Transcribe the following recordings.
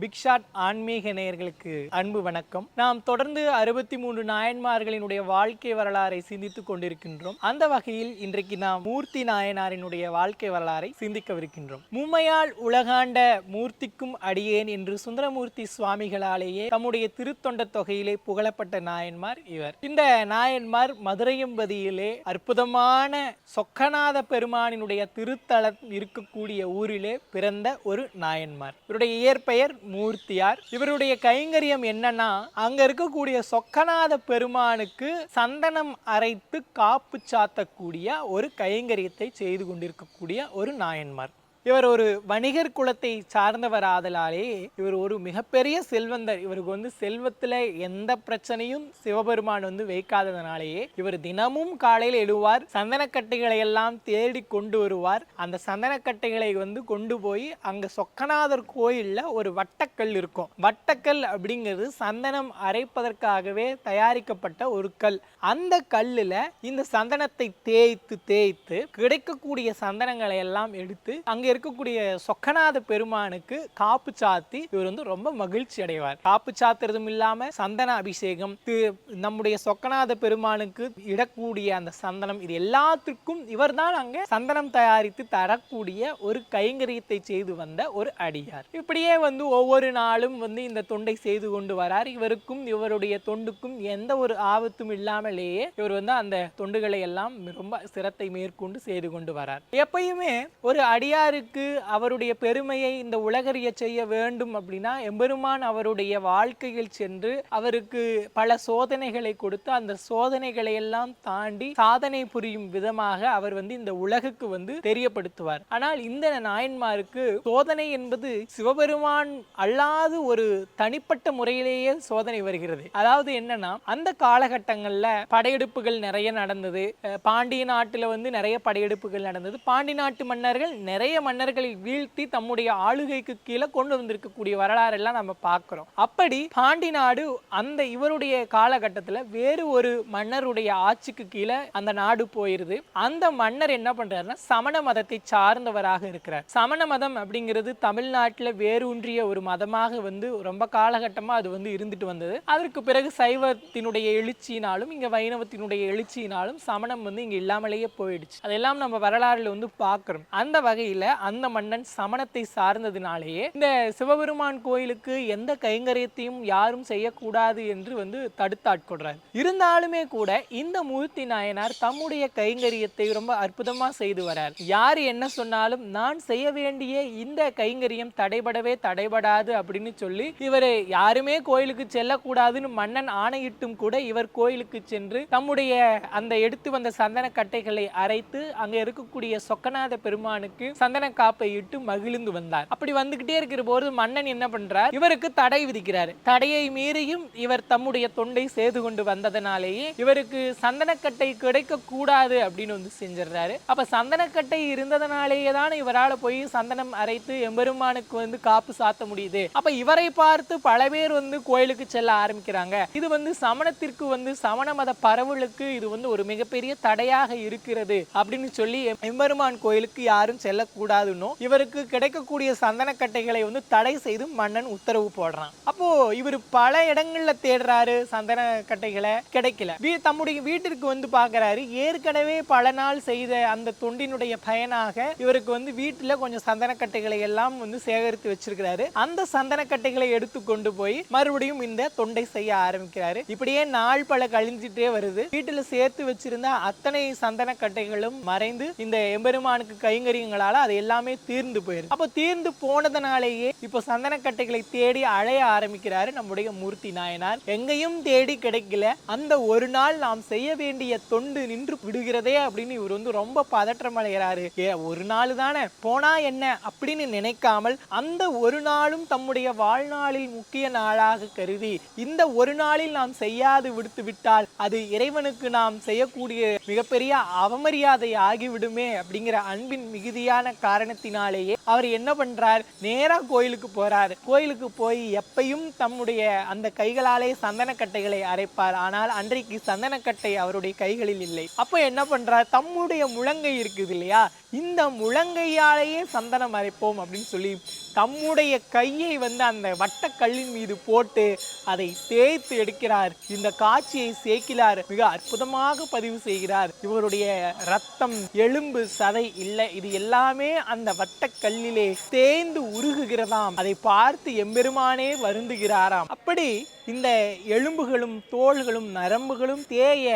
Big shot ஆன்மீக நேயர்களுக்கு அன்பு வணக்கம். நாம் தொடர்ந்து அறுபத்தி மூன்று நாயன்மார்களினுடைய வாழ்க்கை வரலாறை சிந்தித்துக் கொண்டிருக்கின்றோம். அந்த வகையில் இன்றைக்கு நாம் மூர்த்தி நாயனாரினுடைய வாழ்க்கை வரலாறை சிந்திக்கவிருக்கின்றோம். மும்மையால் உலகாண்ட மூர்த்திக்கும் அடியேன் என்று சுந்தரமூர்த்தி சுவாமிகளாலேயே தம்முடைய திருத்தொண்ட தொகையிலே புகழப்பட்ட நாயன்மார் இவர். இந்த நாயன்மார் மதுரையம்பதியிலே அற்புதமான சொக்கநாத பெருமானினுடைய திருத்தலம் இருக்கக்கூடிய ஊரிலே பிறந்த ஒரு நாயன்மார். இவருடைய இயற்பெயர் மூர்த்தியார். இவருடைய கைங்கரியம் என்னன்னா அங்க இருக்கக்கூடிய சொக்கநாத பெருமானுக்கு சந்தனம் அரைத்து காப்பு சாத்தக்கூடிய ஒரு கைங்கரியத்தை செய்து கொண்டிருக்கக்கூடிய ஒரு நாயன்மார். இவர் ஒரு வணிகர் குலத்தை சார்ந்தவர் ஆதலாலே இவர் ஒரு மிகப்பெரிய செல்வந்தர். இவருக்கு வந்து செல்வத்துல எந்த பிரச்சனையும் சிவபெருமான் வந்து வைக்காததுனாலேயே இவர் தினமும் காலையில் எழுவார் சந்தனக்கட்டைகளை எல்லாம் தேடி கொண்டு வருவார். அந்த சந்தனக்கட்டைகளை வந்து கொண்டு போய் அங்க சொக்கநாதர் கோயில்ல ஒரு வட்டக்கல் இருக்கும். வட்டக்கல் அப்படிங்கிறது சந்தனம் அரைப்பதற்காகவே தயாரிக்கப்பட்ட ஒரு கல். அந்த கல்லுல இந்த சந்தனத்தை தேய்த்து தேய்த்து கிடைக்கக்கூடிய சந்தனங்களை எல்லாம் எடுத்து அங்கே இருக்கக்கூடிய சொக்கநாத பெருமானுக்கு காப்பு சாத்தி இவர் வந்து ரொம்ப மகிழ்ச்சி அடைவார். காப்பு சாத்துறதும் இல்லாமல் சந்தன அபிஷேகம் நம்முடைய சொக்கநாத பெருமானுக்கு இடக்கூடிய அந்த சந்தனம் இது எல்லாத்திற்கும் இவர்தான் அங்கே சந்தனம் தயாரித்து தரக்கூடிய ஒரு கைங்கரியத்தை செய்து வந்த ஒரு அடியார். இப்படியே வந்து ஒவ்வொரு நாளும் வந்து இந்த தொண்டை செய்து கொண்டு வரார். இவருக்கும் இவருடைய தொண்டுக்கும் எந்த ஒரு ஆபத்தும் இல்லாமலேயே இவர் வந்து அந்த தொண்டுகளை எல்லாம் ரொம்ப சிரத்தை மேற்கொண்டு செய்து கொண்டு வரார். எப்பயுமே ஒரு அடியாருக்கு அவருடைய பெருமையை இந்த உலகறிய செய்ய வேண்டும் அப்படின்னா எம்பெருமான் அவருடைய வாழ்க்கையில் சென்று அவருக்கு பல சோதனைகளை கொடுத்து அந்த சோதனைகளை எல்லாம் தாண்டி சாதனை புரியும் விதமாக அவர் வந்து இந்த உலகுக்கு வந்து தெரியப்படுத்துவார். ஆனால் இந்த நாயன்மாருக்கு சோதனை என்பது சிவபெருமான் அல்லாது ஒரு தனிப்பட்ட முறையிலேயே சோதனை வருகிறது. அதாவது என்னன்னா அந்த காலகட்டங்களில் படையெடுப்புகள் நிறைய நடந்தது. பாண்டிய நாட்டில் வந்து நிறைய படையெடுப்புகள் நடந்தது. பாண்டி நாட்டு மன்னர்கள் நிறைய மன்னர்களை வீழ்த்தி தம்முடைய ஆளுகைக்கு கீழே கொண்டு வந்திருக்கக்கூடிய வரலாறு எல்லாம் நம்ம பார்க்குறோம். அப்படி பாண்டி நாடு அந்த இவருடைய காலகட்டத்தில் வேறு ஒரு மன்னருடைய ஆட்சிக்கு கீழே அந்த நாடு போயிருது. அந்த மன்னர் என்ன பண்றாருன்னா சமண மதத்தை சார்ந்தவராக இருக்கிறார். சமண மதம் அப்படிங்கிறது தமிழ்நாட்டில் வேரூன்றிய ஒரு மதமாக வந்து ரொம்ப காலகட்டமாக அது வந்து இருந்துட்டு வந்தது. அதற்கு பிறகு சைவத்தினுடைய எழுச்சியினாலும் இங்கே வைணவத்தினுடைய எழுச்சியினாலும் சமணம் வந்து இங்கே இல்லாமலேயே போயிடுச்சு. அதெல்லாம் நம்ம வரலாறுல வந்து பார்க்குறோம். அந்த வகையில் அந்த மன்னன் சமணத்தை சார்ந்ததினாலேயே இந்த சிவபெருமான் கோயிலுக்கு எந்த கைங்கரியத்தையும் யாரும் செய்யக்கூடாது என்று வந்து தடுத்தாட்கொள்றார். இருந்தாலுமே கூட இந்த மூர்த்தி நாயனார் தம்முடைய கைங்கரியத்தை ரொம்ப அற்புதமா செய்து வரார். யார் என்ன சொன்னாலும் நான் செய்ய வேண்டிய இந்த கைங்கரியம் தடைபடவே தடைபடாது அப்படின்னு சொல்லி இவர் யாருமே கோயிலுக்கு செல்லக்கூடாதுன்னு மன்னன் ஆணையிட்டும் கூட இவர் கோயிலுக்கு சென்று தம்முடைய அந்த எடுத்து வந்த சந்தன கட்டைகளை அரைத்து அங்க இருக்கக்கூடிய சொக்கநாத பெருமானுக்கு சந்தன காப்பை இட்டு மகிழ்ந்து வந்தார். அப்படி வந்துகிட்டே இருக்கிற போது மன்னன் என்ன பண்றார்? இவருக்கு தடை விதிக்கிறார். தடையை மீறியும் இவர் தம்முடைய தொண்டை செய்து கொண்டு வந்ததனாலேயே இவருக்கு சந்தனக்கட்டை கிடைக்க கூடாது அப்படின்னு வந்து செஞ்சிடுறாரு. அப்ப சந்தனக்கட்டை இருந்ததனாலேயே தான் இவரால் போய் சந்தனம் அரைத்து எம்பெருமானுக்கு வந்து காப்பு சாத்த முடியுது. அப்ப இவரை பார்த்து பல பேர் வந்து கோயிலுக்கு செல்ல ஆரம்பிக்கிறாங்க. இது வந்து சமணத்திற்கு வந்து சமண மத பரவலுக்கு இது வந்து ஒரு மிகப்பெரிய தடையாக இருக்கிறது அப்படின்னு சொல்லி எம்பெருமான் கோயிலுக்கு யாரும் செல்லக்கூடாதுன்னும் இவருக்கு கிடைக்கக்கூடிய சந்தனக்கட்டைகளை வந்து தடை செய்து மன்னன் உத்தரவு போடுறான். அப்போ இவர் பல இடங்கள்ல தேடுறாரு சந்தன கட்டைகளை கிடைக்கல. தம்முடைய வீட்டிற்கு வந்து பாக்குறாரு ஏற்கனவே பல நாள் செய்த அந்த தொண்டினுடைய பயனாக இவருக்கு வந்து வீட்டுல கொஞ்சம் சந்தனக்கட்டைகளை எல்லாம் வந்து சேகரித்து வச்சிருக்கிறாரு. அந்த சந்தனக்கட்டைகளை எடுத்து கொண்டு போய் மறுபடியும் இந்த தொண்டை செய்ய ஆரம்பிக்கிறாரு. இப்படியே நாள் பல கழிஞ்சிட்டே வருது. வீட்டுல சேர்த்து வச்சிருந்த அத்தனை சந்தனக்கட்டைகளும் மறைந்து இந்த எம்பெருமானுக்கு கைங்கரியங்களால அதை எல்லாம் எல்லாமே தீர்ந்து போயிருது அப்போ தீர்ந்து போனதுனாலேயே இப்போ சந்தனக்கட்டைகளை தேடி அழைய ஆரம்பிக்கிறாரு நம்முடைய மூர்த்தி நாயனார். எங்கேயும் தேடி கிடைக்கல. அந்த ஒரு நாள் நாம் செய்ய வேண்டிய தொண்டு நின்று விடுகிறதே அப்படின்னு இவர் வந்து ரொம்ப பதற்றம் அடைகிறாரு. ஏ ஒரு நாள் தானே? போனா என்ன? அப்படின்னு நினைக்காமல் அந்த ஒரு நாளும் தம்முடைய வாழ்நாளில் முக்கிய நாளாக கருதி இந்த ஒரு நாளில் நாம் செய்யாது விடுத்து விட்டால் அது இறைவனுக்கு நாம் செய்யக்கூடிய மிகப்பெரிய அவமரியாதை ஆகிவிடுமே அப்படிங்கிற அன்பின் மிகுதியான காரணத்தினாலேயே அவர் என்ன பண்ணுறார் நேராக கோயிலுக்கு போகிறார் கோயிலுக்கு போய் எப்பையும் தம்முடைய அந்த கைகளாலே சந்தனக்கட்டைகளை அரைப்பார். ஆனால் அன்றைக்கு சந்தனக்கட்டை அவருடைய கைகளில் இல்லை. அப்போ என்ன பண்ணுறார் தம்முடைய முழங்கை இருக்குது இல்லையா? இந்த முழங்கையாலேயே சந்தனம் அரைப்போம் அப்படின்னு சொல்லி தம்முடைய கையை வந்து அந்த வட்டக்கல்லின் மீது போட்டு அதை தேய்த்து எடுக்கிறார். இந்த காட்சியை சேர்க்கிறார் மிக அற்புதமாக பதிவு செய்கிறார். இவருடைய ரத்தம் எலும்பு சதை இல்லை இது எல்லாமே அந்த வட்டக்கல் கல்லிலே தேய்ந்து உருகுகிறதாம். அதை பார்த்து எம்பெருமானே வருந்துகிறாராம். அப்படி இந்த எலும்புகளும் தோள்களும் நரம்புகளும் தேய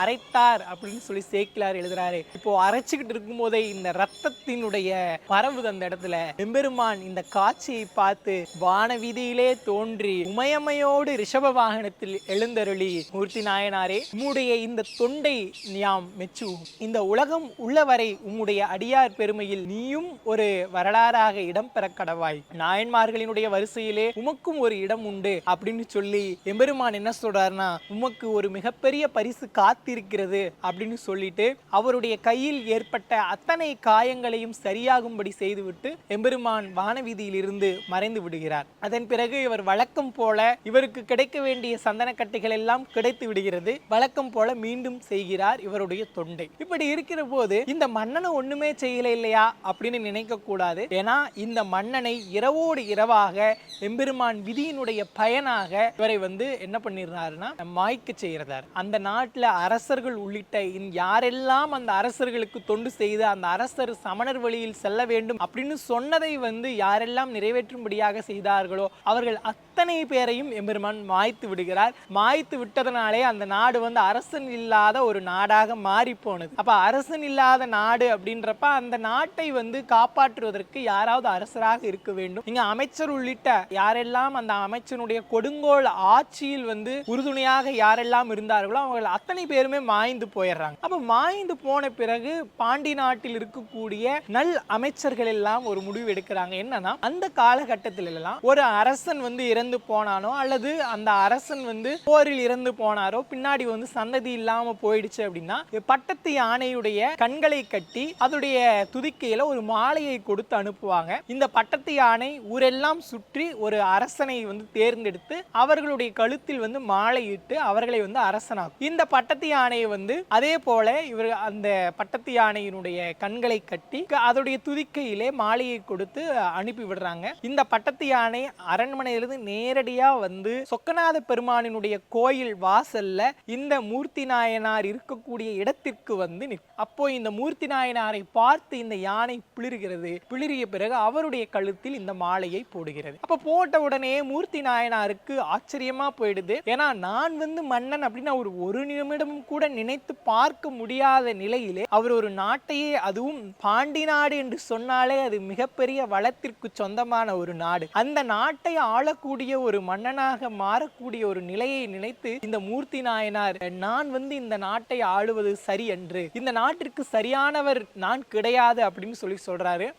அரைத்தார் அப்படின்னு சொல்லி சேக்கிலார் எழுதுறாரு. இப்போ அரைச்சுக்கிட்டு இருக்கும் போதே இந்த ரத்தத்தினுடைய பரவுது அந்த இடத்துல எம்பெருமான் இந்த காட்சியை பார்த்து வான வீதியிலே தோன்றி உமையம்மையோடு ரிஷப வாகனத்தில் எழுந்தருளி மூர்த்தி நாயனாரே உம்முடைய இந்த தொண்டை யாம் மெச்சுவோம் இந்த உலகம் உள்ளவரை உம்முடைய அடியார் பெருமையில் நீயும் ஒரு வரலாறாக இடம் பெற கடவாய். நாயன்மார்களினுடைய வரிசையிலே உமக்கும் ஒரு இடம் உண்டு அப்படின்னு சொல்லி எம்பெருமான் என்ன சொல்றாருன்னா உமக்கு ஒரு மிகப்பெரிய பரிசு காத்திருக்கிறது அப்படின்னு சொல்லிட்டு அவருடைய கையில் ஏற்பட்ட அத்தனை காயங்களையும் சரியாகும்படி செய்துவிட்டு எம்பெருமான் வானவீதியிலிருந்து மறைந்து விடுகிறார். அதன் பிறகு இவர் வழக்கம் போல இவருக்கு கிடைக்க வேண்டிய சந்தனக்கட்டைகள் எல்லாம் கிடைத்து விடுகிறது. வழக்கம் போல மீண்டும் செய்கிறார் இவருடைய தொண்டை. இப்படி இருக்கிற போது இந்த மன்னனை ஒண்ணுமே செய்யல இல்லையா? அப்படின்னு நினைக்க கூடாது ஏன்னா இந்த மன்னனை இரவோடு இரவாக எம்பெருமான் விதியினுடைய பயனாக இவரை வந்து என்ன பண்ணிடுறாருன்னா மாய்க்க செய்கிறதார் அந்த நாட்டில் அரசர்கள் உள்ளிட்ட இன் யாரெல்லாம் அந்த அரசர்களுக்கு தொண்டு செய்து அந்த அரசர் சமணர் வழியில் செல்ல வேண்டும் அப்படின்னு சொன்னதை வந்து யாரெல்லாம் நிறைவேற்றும்படியாக செய்தார்களோ அவர்கள் அத்தனை பேரையும் எம்பெருமான் மாய்த்து விடுகிறார். மாய்த்து விட்டதுனாலே அந்த நாடு வந்து அரசன் இல்லாத ஒரு நாடாக மாறி போனது அப்ப அரசன் இல்லாத நாடு அப்படின்றப்ப அந்த நாட்டை வந்து காப்பாற்றுவதற்கு யாராவது அரசராக இருக்க வேண்டும். இங்க அமைச்சர் உள்ளிட்ட யாரெல்லாம் அந்த அமைச்சனுடைய கொடுங்கோல் ஆட்சியில் வந்து உறுதுணையாக யாரெல்லாம் இருந்தார்களோ அவங்க அத்தனை பேருமே மாய்ந்து போயிடுறாங்க. அப்ப மாய்ந்து போன பிறகு பாண்டி நாட்டில் இருக்கக்கூடிய நல் அமைச்சர்கள் எல்லாம் ஒரு முடிவு எடுக்கிறாங்க. என்னன்னா அந்த காலகட்டத்தில் எல்லாம் ஒரு அரசன் வந்து இறந்து போனானோ அல்லது அந்த அரசன் வந்து போரில் இறந்து போனாரோ பின்னாடி வந்து சந்ததி இல்லாம போயிடுச்சு அப்படின்னா பட்டத்து யானையுடைய கண்களை கட்டி அதோடைய துதிக்கையில ஒரு மாலையை கொடுத்து அனுப்புவாங்க. இந்த பட்டத்து யானை ஊரெல்லாம் சுற்றி ஒரு அரசனை வந்து தேர்ந்தெடுத்து அவர்களுடைய கழுத்தில் வந்து மாலையிட்டு அவர்களை வந்து அரசனாகும் இந்த பட்டத்து யானையை வந்து அதே போல இவர் அந்த பட்டத்து யானையினுடைய கண்களை கட்டி அதோடைய துதிக்கையிலே மாலையை கொடுத்து அனுப்பி விடுறாங்க. இந்த பட்டத்து யானை அரண்மனையிலிருந்து நேரடியாக வந்து சொக்கநாத பெருமானினுடைய கோயில் வாசல்ல இந்த மூர்த்தி நாயனார் இருக்கக்கூடிய இடத்திற்கு வந்து அப்போ இந்த மூர்த்தி நாயனாரை பார்த்து இந்த யானை பிளிர்கிறது. பிளிரிய பிறகு அவருடைய கழுத்தில் இந்த மாலையை போடுகிறது. அப்ப போட்ட உடனே மூர்த்தி நாயனாருக்கு ஆச்சரியமா போயிடுது. ஏன்னா நான் வந்து மன்னன் அப்படின்னு அவர் ஒரு நிமிடமும் கூட நினைத்து பார்க்க முடியாத நிலையிலே அவர் ஒரு நாட்டையே அதுவும் பாண்டி நாடு என்று சொன்னாலே அது மிகப்பெரிய வளத்திற்கு சொந்தமான ஒரு நாடு. அந்த நாட்டை ஆளக்கூடிய ஒரு மன்னனாக மாறக்கூடிய ஒரு நிலையை நினைத்து இந்த மூர்த்தி நாயனார் நான் வந்து இந்த நாட்டை ஆளுவது சரி என்று. இந்த நாட்டிற்கு சரியானவர் நான் கிடையாது அப்படின்னு சொல்லி சொல்றாரு.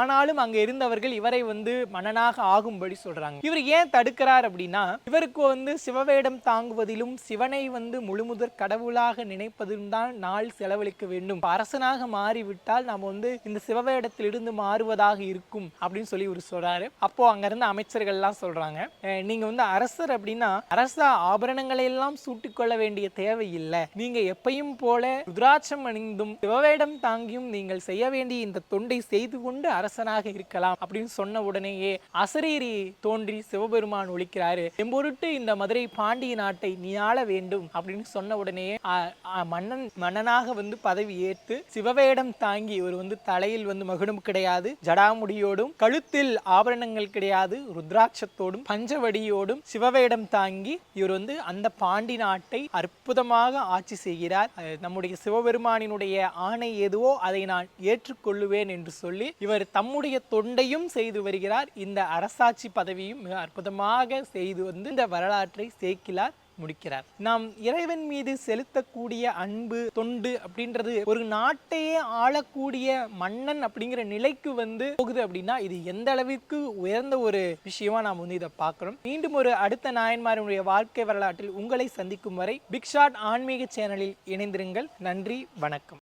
ஆனாலும் அங்க இருந்தவர்கள் இவரை வந்து மன்னனாக ஆகும்படி சொல்றாங்க. இவர் ஏன் தடுக்கிறார் அப்படின்னா இவருக்கு வந்து சிவவேடம் தாங்குவதிலும் சிவனை வந்து முழுமுதற் கடவுளாக நினைப்பதிலும் தான் நாள் செலவழிக்க வேண்டும். அரசனாக மாறிவிட்டால் நாம் வந்து இந்த சிவவேடத்திலிருந்து மாறுவதாக இருக்கும் அப்படின்னு சொல்லி இவர் சொல்றாரு. அப்போ அங்க இருந்த அமைச்சர்கள்லாம் சொல்றாங்க. "அஹ், நீங்க வந்து அரசர் அப்படின்னா அரச ஆபரணங்களை எல்லாம் சூட்டிக்கொள்ள வேண்டிய தேவை இல்லை. நீங்க எப்பயும் போல ருத்ராட்சம் அணிந்தும் சிவவேடம் தாங்கியும் நீங்கள் செய்ய வேண்டிய இந்த தொண்டை செய்து கொண்டு அரசனாக இருக்கலாம் அப்படின்னு சொன்ன உடனேயே அசரீரி தோன்றி சிவபெருமான் ஒழிக்கிறாரு. எம்பொருட்டு இந்த மதுரை பாண்டிய நாட்டை நீ ஆள வேண்டும் அப்படின்னு சொன்ன உடனே மன்னன் மன்னனாக வந்து பதவி ஏற்று சிவவேடம் தாங்கி இவர் வந்து தலையில் வந்து மகுடம் கிடையாது ஜடாமுடியோடும் கழுத்தில் ஆபரணங்கள் கிடையாது ருத்ராட்சத்தோடும் பஞ்சவடியோடும் சிவவேடம் தாங்கி இவர் வந்து அந்த பாண்டி நாட்டை அற்புதமாக ஆட்சி செய்கிறார். நம்முடைய சிவபெருமானினுடைய ஆணை எதுவோ அதை நான் ஏற்றுக்கொள்ளுவேன் என்று சொல்லி இவர் தம்முடைய தொண்டையும் செய்து வருகிறார். இந்த அரசாட்சி பதவியும் மிக அற்புதமாக செய்து வந்து இந்த வரலாற்றை சேர்க்கிறார். முடிக்கிறார். நாம் இறைவன் மீது செலுத்தக்கூடிய அன்பு தொண்டு அப்படின்றது ஒரு நாட்டையே ஆளக்கூடிய மன்னன் அப்படிங்கிற நிலைக்கு வந்து போகுது அப்படின்னா இது எந்த அளவிற்கு உயர்ந்த ஒரு விஷயமா நாம் வந்து இதை பார்க்கிறோம். மீண்டும் ஒரு அடுத்த நாயன்மாருடைய வாழ்க்கை வரலாற்றில் உங்களை சந்திக்கும் வரை பிக்ஷாட் ஆன்மீக சேனலில் இணைந்திருங்கள். நன்றி வணக்கம்.